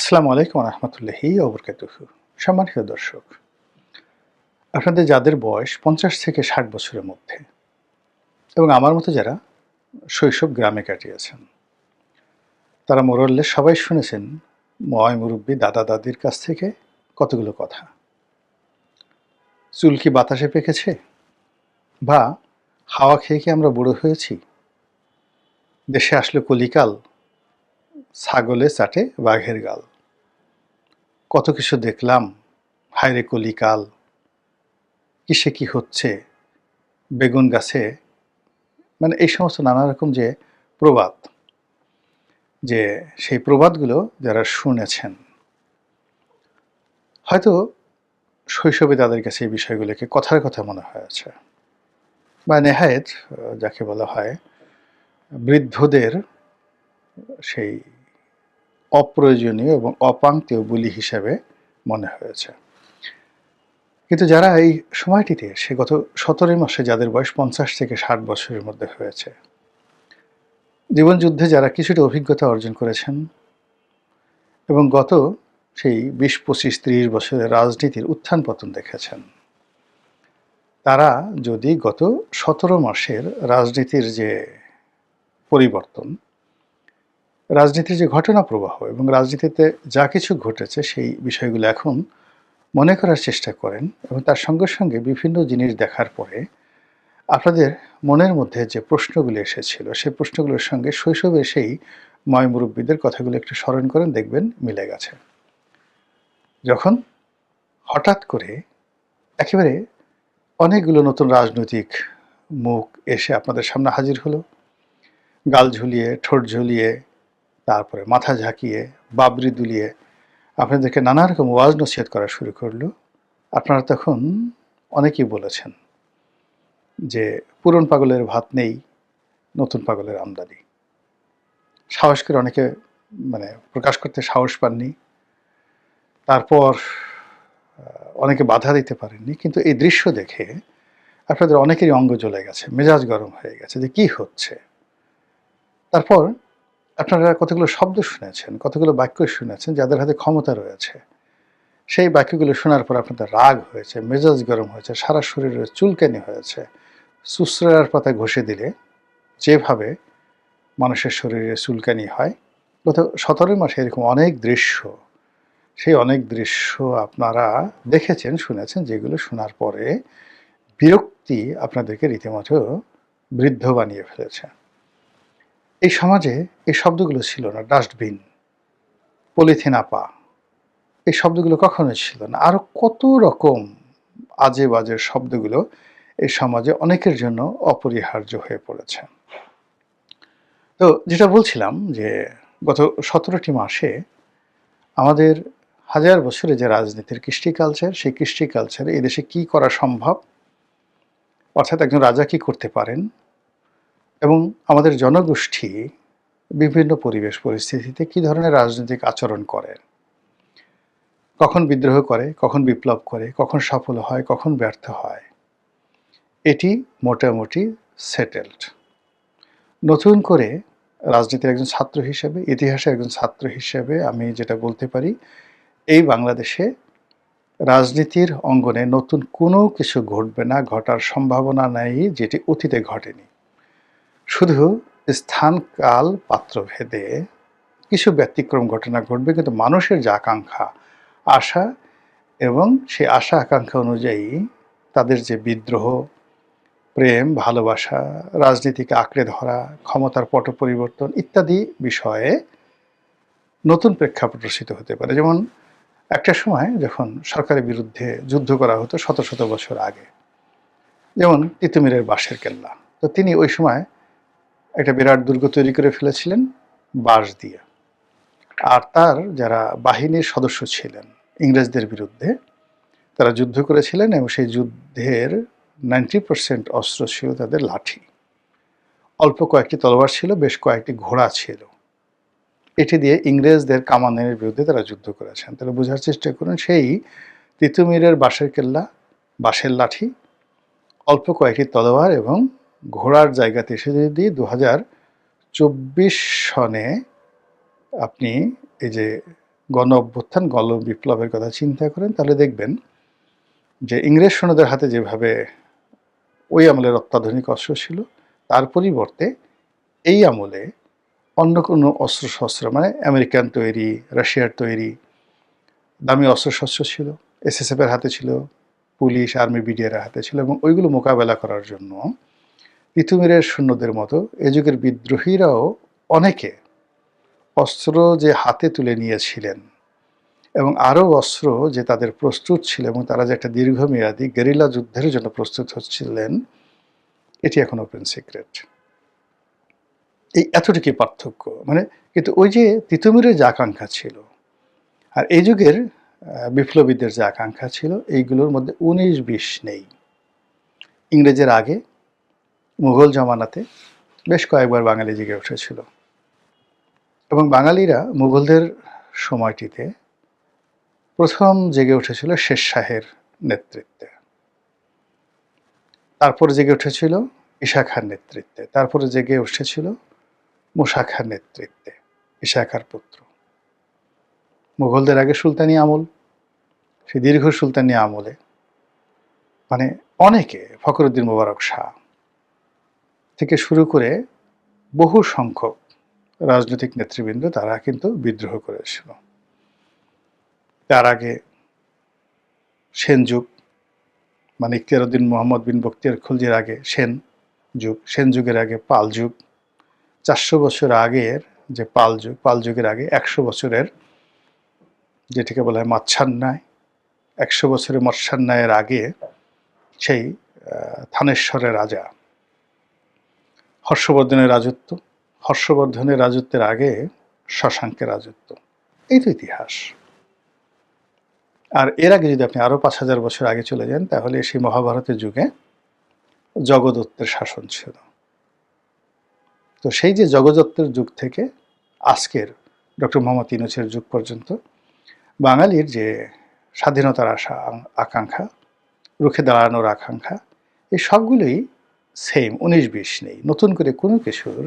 আসসালামু আলাইকুম রহমতুল্লাহি অবরকাতুহ সম্মানিত দর্শক, আপনাদের যাদের বয়স পঞ্চাশ থেকে ষাট বছরের মধ্যে এবং আমার মতো যারা শৈশব গ্রামে কাটিয়েছেন তারা মোরল্লে সবাই শুনেছেন, ময় মুরব্বী দাদা দাদির কাছ থেকে কতগুলো কথা। চুল কি বাতাসে পেকেছে? বা হাওয়া খেয়ে কি আমরা বুড়ো হয়েছি? দেশে আসলে কলিকাল, ছাগলে চাটে বাঘের গাল। কত কিছু দেখলাম। হায়রে কলিকাল, কিসে কি হচ্ছে? বেগুন গাছে মানে এই সমস্ত নানা রকম যে প্রবাদ, যে সেই প্রবাদগুলো যারা শুনেছেন। হয়তো শৈশবে তাদের কাছে এই বিষয়গুলোকে কথার কথা মনে হয়েছে। বা নেহায়েত যাকে বলা হয়, বৃদ্ধদের সেই অপ্রয়োজনীয় এবং অপাঙ্ক্তীয় বুলি হিসেবে মনে হয়েছে। কিন্তু যারা এই সময়টিতে, সে গত সতেরোই মাসে যাদের বয়স পঞ্চাশ থেকে ষাট বছরের মধ্যে হয়েছে, জীবনযুদ্ধে যারা কিছুটা অভিজ্ঞতা অর্জন করেছেন এবং গত সেই বিশ, পঁচিশ, ত্রিশ বছরের রাজনীতির উত্থান পতন দেখেছেন, তারা যদি গত সতেরো মাসের রাজনীতির যে পরিবর্তন রাজনীতির যে ঘটনা প্রবাহ এবং রাজনীতিতে যা কিছু ঘটেছে সেই বিষয়গুলো এখন মনে করার চেষ্টা করেন এবং তার সঙ্গে সঙ্গে বিভিন্ন জিনিস দেখার পরে আপনাদের মনের মধ্যে যে প্রশ্নগুলো এসেছিল, সেই প্রশ্নগুলোর সঙ্গে শৈশবের সেই ময় মুরব্বীদের কথাগুলো একটু স্মরণ করেন, দেখবেন মিলে গেছে। যখন হঠাৎ করে একেবারে অনেকগুলো নতুন রাজনৈতিক মুখ এসে আপনাদের সামনে হাজির হলো, গাল ঝুলিয়ে, ঠোঁট ঝুলিয়ে তারপরে মাথা ঝাঁকিয়ে, বাবরি দুলিয়ে আপনাদেরকে নানা রকম ওয়াজ নসিহত করা শুরু করল। আপনারা তখন অনেকেই বলেছেন যে, পুরন পাগলের ভাত নেই, নতুন পাগলের আমদানি। সাহস করে অনেকে মানে প্রকাশ করতে সাহস পাননি। তারপর অনেকে বাধা দিতে পারেননি। কিন্তু এই দৃশ্য দেখে আপনাদের অনেকেরই অঙ্গ জ্বলে গেছে, মেজাজ গরম হয়ে গেছে যে, কি হচ্ছে? তারপর আপনারা কতগুলো শব্দ শুনেছেন, কতগুলো বাক্য শুনেছেন যাদের হাতে ক্ষমতা রয়েছে? সেই বাক্যগুলো শোনার পর আপনাদের রাগ হয়েছে, মেজাজ গরম হয়েছে, সারা শরীরে চুলকানি হয়েছে। সুশ্রয়ার পাতা ঘষে দিলে যেভাবে মানুষের শরীরে চুলকানি হয়, গত সতেরো মাসে এরকম অনেক দৃশ্য, সেই অনেক দৃশ্য আপনারা দেখেছেন, শুনেছেন, যেগুলো শোনার পরে বিরক্তি আপনাদেরকে রীতিমতো বৃদ্ধ বানিয়ে ফেলেছে। এই সমাজে এই শব্দগুলো ছিল না, ডাস্টবিন, পলিথিন আপা। এই শব্দগুলো কখনো ছিল না। আরও কত রকম আজে বাজে শব্দগুলো এই সমাজে অনেকের জন্য অপরিহার্য হয়ে পড়েছে। তো যেটা বলছিলাম যে গত সতেরোটি মাসে আমাদের হাজার বছরে যে রাজনীতির কৃষ্টি কালচার, সেই কৃষ্টি কালচারে এদেশে কি করা সম্ভব? অর্থাৎ একজন রাজা কি করতে পারেন? এবং আমাদের জনগোষ্ঠী বিভিন্ন পরিবেশ পরিস্থিতিতে কী ধরনের রাজনৈতিক আচরণ করে? কখন বিদ্রোহ করে, কখন বিপ্লব করে, কখন সফল হয়, কখন ব্যর্থ হয়? এটি মোটামুটি সেটেলড নতুন করে রাজনীতির একজন ছাত্র হিসেবে, ইতিহাসের একজন ছাত্র হিসেবে আমি যেটা বলতে পারি, এই বাংলাদেশে রাজনীতির অঙ্গনে নতুন কোনো কিছু ঘটবে না, ঘটার সম্ভাবনা নেই যেটি অতীতে ঘটেনি। শুধু স্থান কাল পাত্র ভেদে কিছু ব্যতিক্রম ঘটনা ঘটবে, কিন্তু মানুষের যে আকাঙ্ক্ষা, আশা এবং সেই আশা আকাঙ্ক্ষা অনুযায়ী তাদের যে বিদ্রোহ, প্রেম, ভালোবাসা, রাজনীতিকে আঁকড়ে ধরা, ক্ষমতার পট পরিবর্তন ইত্যাদি বিষয়ে নতুন প্রেক্ষাপট রচিত হতে পারে। যেমন একটা সময় যখন সরকারের বিরুদ্ধে যুদ্ধ করা হতো শত শত বছর আগে, যেমন তিতুমিরের বাঁশের কেল্লা, তো তিনি ওই সময় একটা বিরাট দুর্গ তৈরি করে ফেলেছিলেন বাঁশ দিয়ে। আর তার যারা বাহিনীর সদস্য ছিলেন ইংরেজদের বিরুদ্ধে, তারা যুদ্ধ করেছিলেন এবং সেই যুদ্ধের নাইনটি পার্সেন্ট অস্ত্র ছিল তাদের লাঠি। অল্প কয়েকটি তলোয়ার ছিল, বেশ কয়েকটি ঘোড়া ছিল। এটি দিয়ে ইংরেজদের কামানের বিরুদ্ধে তারা যুদ্ধ করেছেন। তারা বোঝার চেষ্টা করুন, সেই তিতুমিরের বাঁশের কেল্লা, বাঁশের লাঠি, অল্প কয়েকটি তলোয়ার এবং ঘোড়ার জায়গাতে এসে যদি দু চব্বিশ সনে আপনি এই যে গণ অভ্যুত্থান, গণ বিপ্লবের কথা চিন্তা করেন, তাহলে দেখবেন যে ইংরেজ সৈন্যদের হাতে যেভাবে ওই আমলের অত্যাধুনিক অস্ত্র ছিল, তার পরিবর্তে এই আমলে অন্য কোনো অস্ত্রশস্ত্র মানে আমেরিকান তৈরি, রাশিয়ার তৈরি দামি অস্ত্রশস্ত্র ছিল এসএসএফ এর হাতে ছিল, পুলিশ, আর্মি বিডিআর হাতে ছিল এবং ওইগুলো মোকাবেলা করার জন্য তিতুমিরের সৈন্যদের মতো এ যুগের বিদ্রোহীরাও অনেকে অস্ত্র যে হাতে তুলে নিয়েছিলেন এবং আরও অস্ত্র যে তাদের প্রস্তুত ছিল এবং তারা যে একটা দীর্ঘমেয়াদী গেরিলা যুদ্ধের জন্য প্রস্তুত হচ্ছিলেন, এটি এখন ওপেন সিক্রেট এই এতটুকুই পার্থক্য। মানে কিন্তু ওই যে তিতুমিরের যে আকাঙ্ক্ষা ছিল আর এই যুগের বিপ্লবীদের যে আকাঙ্ক্ষা ছিল, এইগুলোর মধ্যে উনিশ বিশ নেই। ইংরেজের আগে মুঘল জমানাতে বেশ কয়েকবার বাঙালি জেগে উঠেছিল এবং বাঙালিরা মুঘলদের সময়টিতে প্রথম জেগে উঠেছিল শেষ শাহের নেতৃত্বে। তারপর জেগে উঠেছিল ঈশা খান নেতৃত্বে। তারপরে জেগে উঠেছিল মুসা খান নেতৃত্বে, ঈশা খার পুত্র। মুঘলদের আগে সুলতানি আমল সেই দীর্ঘ সুলতানি আমলে। মানে অনেকে, ফখরুদ্দিন মোবারক শাহ। থেকে শুরু করে বহু সংখ্যক রাজনৈতিক নেতৃবৃন্দ তারা কিন্তু বিদ্রোহ করেছিল তার আগে সেন যুগ মানে ইখতিয়ারউদ্দিন মোহাম্মদ বিন বখতিয়ার খুলজির আগে সেন যুগ, সেন যুগের আগে পাল যুগ, চারশো বছর আগের যে পাল যুগ, পাল যুগের আগে একশো বছরের যেটিকে বলা হয় মাচ্ছান্যায় একশো বছরের মৎস্যান্যায়ের আগে সেই থানেশ্বরের রাজা হর্ষবর্ধনের রাজত্ব, হর্ষবর্ধনের রাজত্বের আগে শশাঙ্কের রাজত্ব। এই তো ইতিহাস। আর এর আগে যদি আপনি আরও পাঁচ হাজার বছর আগে চলে যান, তাহলে সেই মহাভারতের যুগে জগদত্তের শাসন ছিল। তো সেই যে জগদত্তের যুগ থেকে আজকের ডক্টর মোহাম্মদ ইউনুসের যুগ পর্যন্ত, বাঙালির যে স্বাধীনতার আশা আকাঙ্ক্ষা, রুখে দাঁড়ানোর আকাঙ্ক্ষা, এই সবগুলোই সেম উনিশ বিশ নেই। নতুন করে কোনো কিছুর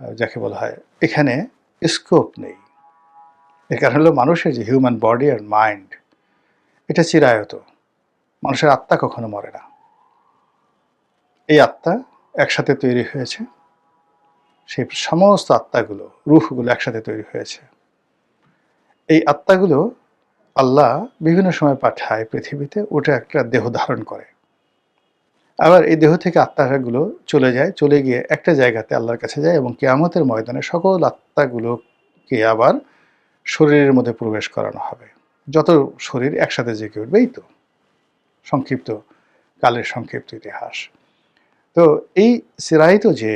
যাকে বলা হয়, এখানে স্কোপ নেই। এর কারণ হলো মানুষের যে হিউম্যান বডি আর মাইন্ড এটা চিরায়ত। মানুষের আত্মা কখনো মরে না। এই আত্মা একসাথে তৈরি হয়েছে। সেই সমস্ত আত্মাগুলো, রুহগুলো একসাথে তৈরি হয়েছে। এই আত্মাগুলো আল্লাহ বিভিন্ন সময় পাঠায় পৃথিবীতে, ওটা একটা দেহ ধারণ করে। আবার এই দেহ থেকে আত্মাগুলো চলে যায়, চলে গিয়ে একটা জায়গাতে আল্লাহর কাছে যায় এবং কেয়ামতের ময়দানে সকল আত্মাগুলোকে আবার শরীরের মধ্যে প্রবেশ করানো হবে। যত শরীর একসাথে জেগে উঠবে, এই তো সংক্ষিপ্ত কালের সংক্ষিপ্ত ইতিহাস। তো এই সিরাহিত যে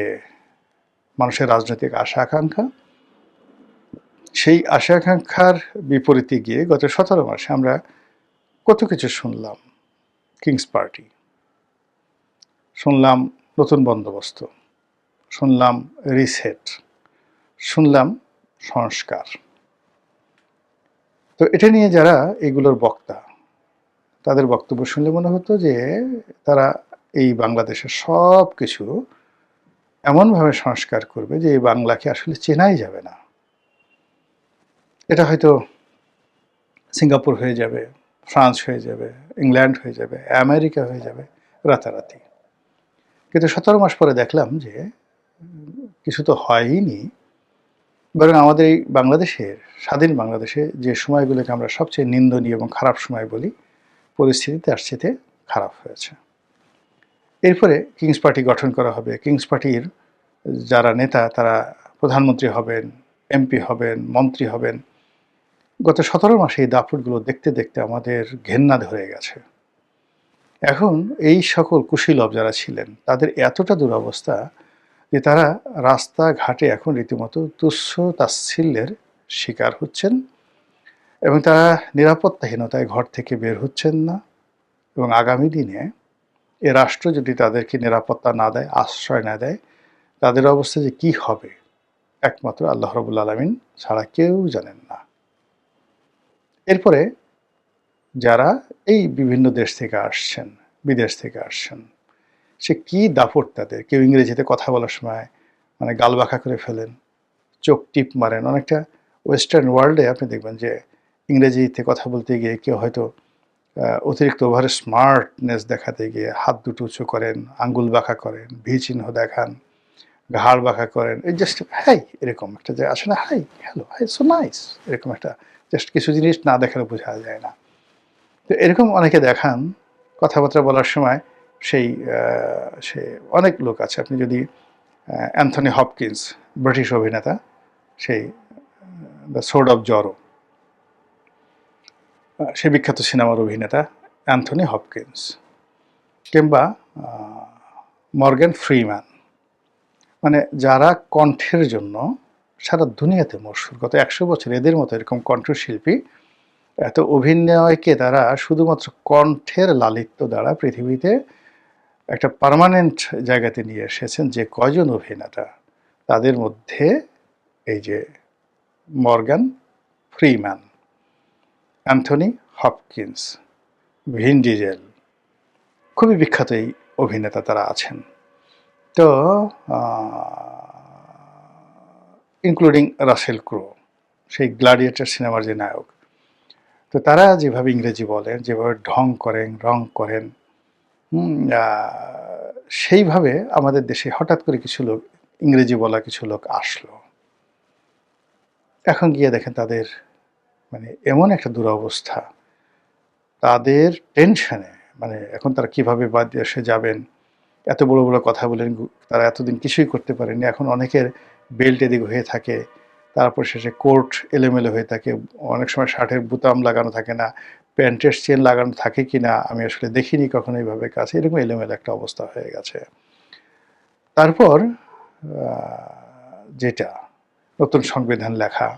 মানুষের রাজনৈতিক আশা আকাঙ্ক্ষা, সেই আশা আকাঙ্ক্ষার বিপরীতে গিয়ে গত সতেরো মাসে আমরা কত কিছু শুনলাম, কিংস পার্টি। শুনলাম নতুন বন্দোবস্ত, শুনলাম রিসেট, শুনলাম সংস্কার। তো এটা নিয়ে যারা এগুলোর বক্তা, তাদের বক্তব্য শুনলে মনে হতো যে তারা এই বাংলাদেশের সব কিছু এমনভাবে সংস্কার করবে যে এই বাংলাকে আসলে চেনাই যাবে না। এটা হয়তো সিঙ্গাপুর হয়ে যাবে, ফ্রান্স হয়ে যাবে, ইংল্যান্ড হয়ে যাবে, আমেরিকা হয়ে যাবে, রাতারাতি। কিন্তু সতেরো মাস পরে দেখলাম যে, কিছু তো হয়ইনি। বরং আমাদের এই বাংলাদেশের, স্বাধীন বাংলাদেশে যে সময়গুলোকে আমরা সবচেয়ে নিন্দনীয় এবং খারাপ সময় বলি, পরিস্থিতিতে আসছেতে খারাপ হয়েছে। এরপরে কিংস পার্টি গঠন করা হবে। কিংস পার্টির যারা নেতা, তারা প্রধানমন্ত্রী হবেন, এমপি হবেন, মন্ত্রী হবেন। গত সতেরো মাসে এই দাপুটগুলো দেখতে দেখতে আমাদের ঘেন্না ধরে গেছে। এখন এই সকল কুশীলভ যারা ছিলেন, তাদের এতটা দুরবস্থা যে তারা রাস্তাঘাটে এখন রীতিমতো তুচ্ছ তাচ্ছিল্যের শিকার হচ্ছেন এবং তারা নিরাপত্তাহীনতায় ঘর থেকে বের হচ্ছেন না এবং আগামী দিনে এ রাষ্ট্র যদি তাদেরকে নিরাপত্তা না দেয়, আশ্রয় না দেয়, তাদের অবস্থা যে কি হবে, একমাত্র আল্লাহ রবুল আলমিন ছাড়া কেউ জানেন না। এরপরে যারা এই বিভিন্ন দেশ থেকে আসছেন, বিদেশ থেকে আসছেন, সে কি দাপট তাদের? কেউ ইংরেজিতে কথা বলার সময় মানে গাল বাঁকা করে ফেলেন, চোখ টিপ মারেন। অনেকটা ওয়েস্টার্ন ওয়ার্ল্ডে আপনি দেখবেন যে ইংরেজিতে কথা বলতে গিয়ে কেউ হয়তো অতিরিক্ত ওভারে স্মার্টনেস দেখাতে গিয়ে হাত দুটো উঁচু করেন, আঙ্গুল বাঁকা করেন, ভি চিহ্ন দেখান, ঘাড় বাঁকা করেন। এই জাস্ট হাই, এরকম একটা যে আসে না, hi hello hi so nice এরকম একটা জাস্ট কিছু জিনিস না দেখালে বোঝা যায় না। তো এরকম অনেকে দেখান কথাবার্তা বলার সময় সেই সে অনেক লোক আছে। আপনি যদি অ্যান্থনি হপকিন্স ব্রিটিশ অভিনেতা, সেই দ্য সোর্ড অফ জরো সে বিখ্যাত সিনেমার অভিনেতা অ্যান্থনি হপকিন্স কিংবা মর্গ্যান ফ্রিম্যান মানে যারা কণ্ঠের জন্য সারা দুনিয়াতে মশহুর। গত একশো বছর এদের মতো এরকম কণ্ঠশিল্পী এত অভিনয়কে তারা শুধুমাত্র কণ্ঠের লালিত্য দ্বারা পৃথিবীতে একটা পার্মানেন্ট জায়গাতে নিয়ে এসেছেন যে কয়জন অভিনেতা, তাদের মধ্যে এই যে Morgan Freeman Anthony Hopkins, Vin Diesel, খুবই বিখ্যাত এই অভিনেতা তারা আছেন। তো ইনক্লুডিং রাসেল ক্রো, সেই গ্লাডিয়েটার সিনেমার যে নায়ক তো তারা যেভাবে ইংরেজি বলেন, যেভাবে ঢং করেন, রং করেন সেইভাবে আমাদের দেশে হঠাৎ করে কিছু লোক, ইংরেজি বলা কিছু লোক আসলো। এখন গিয়ে দেখেন তাদের মানে এমন একটা দুরবস্থা। তাদের টেনশনে মানে এখন তারা কীভাবে বাদ দেশে যাবেন? এত বড় বড় কথা বলেন তারা এতদিন কিছুই করতে পারেনি এখন অনেকের বেল্ট এদিক হয়ে থাকে। তারপর শেষে কোট এলোমেলো হয়ে থাকে। অনেক সময় শার্টের বুতাম লাগানো থাকে না, প্যান্টের চেন লাগানো থাকে কি না আমি আসলে দেখিনি কখনো এইভাবে কাছে এরকম এলোমেলো একটা অবস্থা হয়ে গেছে। তারপর যেটা নতুন সংবিধান লেখা,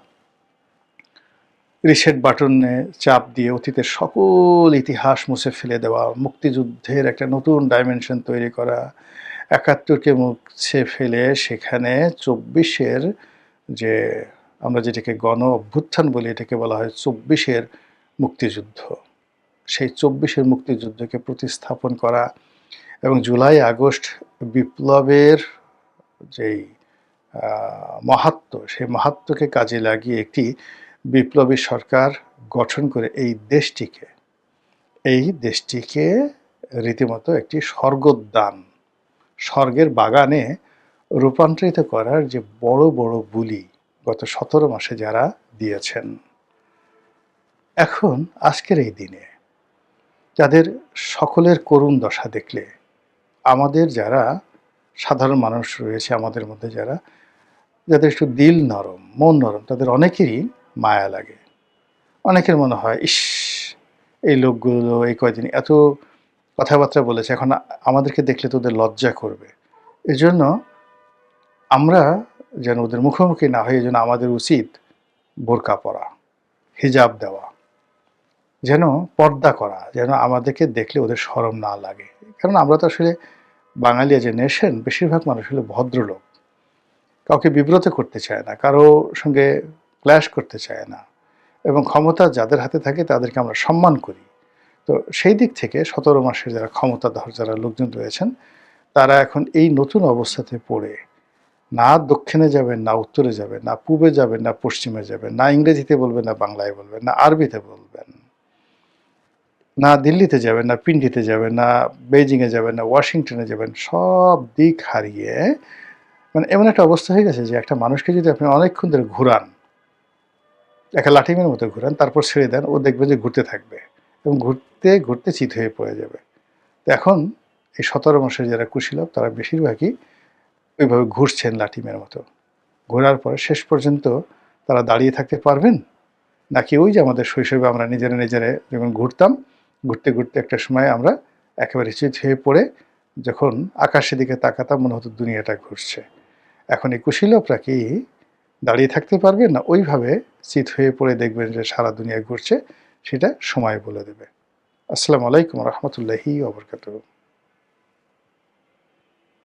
রিসেট বাটনে চাপ দিয়ে অতীতের সকল ইতিহাস মুছে ফেলে দেওয়া, মুক্তিযুদ্ধের একটা নতুন ডাইমেনশন তৈরি করা, একাত্তরকে মুছে ফেলে সেখানে চব্বিশের যে আমরা যেটাকে গণ অভ্যুত্থান বলি এটাকে বলা হয় চব্বিশের মুক্তিযুদ্ধ। সেই চব্বিশের মুক্তিযুদ্ধকে প্রতিস্থাপন করা এবং জুলাই আগস্ট বিপ্লবের যেই আহ, মাহাত্ম্য সেই মাহাত্ম্যকে কাজে লাগিয়ে একটি বিপ্লবী সরকার গঠন করে এই দেশটিকে এই দেশটিকে রীতিমতো একটি স্বর্গোদ্যান স্বর্গের বাগানে রূপান্তরিত করার যে বড় বড় বুলি গত সতেরো মাসে যারা দিয়েছেন। এখন আজকের এই দিনে যাদের সকলের করুণ দশা দেখলে, আমাদের যারা সাধারণ মানুষ রয়েছে, আমাদের মধ্যে যারা, যাদের একটু দিল নরম, মন নরম, তাদের অনেকেরই মায়া লাগে। অনেকের মনে হয়, ইস, এই লোকগুলো, এই কয়দিন এত কথাবার্তা বলেছে, এখন আমাদেরকে দেখলে তো ওদের লজ্জা করবে। এজন্য আমরা যেন ওদের মুখোমুখি না হই এজন্য আমাদের উচিত বোরকা পরা, হিজাব দেওয়া, যেন পর্দা করা, যেন আমাদেরকে দেখলে ওদের শরম না লাগে। কারণ আমরা তো আসলে বাঙালি যে নেশন বেশিরভাগ মানুষ হলো ভদ্রলোক। কাউকে বিব্রত করতে চায় না, কারও সঙ্গে ক্ল্যাশ করতে চায় না এবং ক্ষমতা যাদের হাতে থাকে তাদেরকে আমরা সম্মান করি। তো সেই দিক থেকে সতেরো মাসের যারা ক্ষমতাধর, যারা লোকজন রয়েছেন, তারা এখন এই নতুন অবস্থাতে পড়ে না দক্ষিণে যাবেন না উত্তরে যাবেন না পূবে যাবেন না পশ্চিমে যাবেন না ইংরেজিতে বলবেন না বাংলায় বলবেন না আরবিতে বলবেন, না দিল্লিতে যাবেন, না পিন্ডিতে যাবেন, না বেজিংয়ে যাবেন, না ওয়াশিংটনে যাবেন, সব দিক হারিয়ে মানে এমন একটা অবস্থা হয়ে গেছে যে একটা মানুষকে যদি আপনি অনেকক্ষণ ধরে ঘুরান, একটা লাঠিমের মতো ঘুরান, তারপর ছেড়ে দেন, ও দেখবে যে ঘুরতে থাকবে এবং ঘুরতে ঘুরতে চিত হয়ে পড়ে যাবে। তো এখন এই সতেরো মাসের যারা কুশীলভ তারা বেশিরভাগই ওইভাবে ঘুরছেন লাঠিমের মতো। ঘোরার পরে শেষ পর্যন্ত তারা দাঁড়িয়ে থাকতে পারবেন? নাকি ওই যে আমাদের শৈশবে আমরা নিজেরা নিজেরা যখন ঘুরতাম, ঘুরতে ঘুরতে একটা সময় আমরা একেবারে চিত হয়ে পড়ে যখন আকাশের দিকে তাকাতাম, মনে হতো দুনিয়াটা ঘুরছে। এখন এই কুশীলভরা কি দাঁড়িয়ে থাকতে পারবেন না ওইভাবে চিত হয়ে পড়ে দেখবেন যে সারা দুনিয়া ঘুরছে, সেটা সময় বলে দেবে। আসসালামু আলাইকুম রহমতুল্লাহি ওবরকাতুহ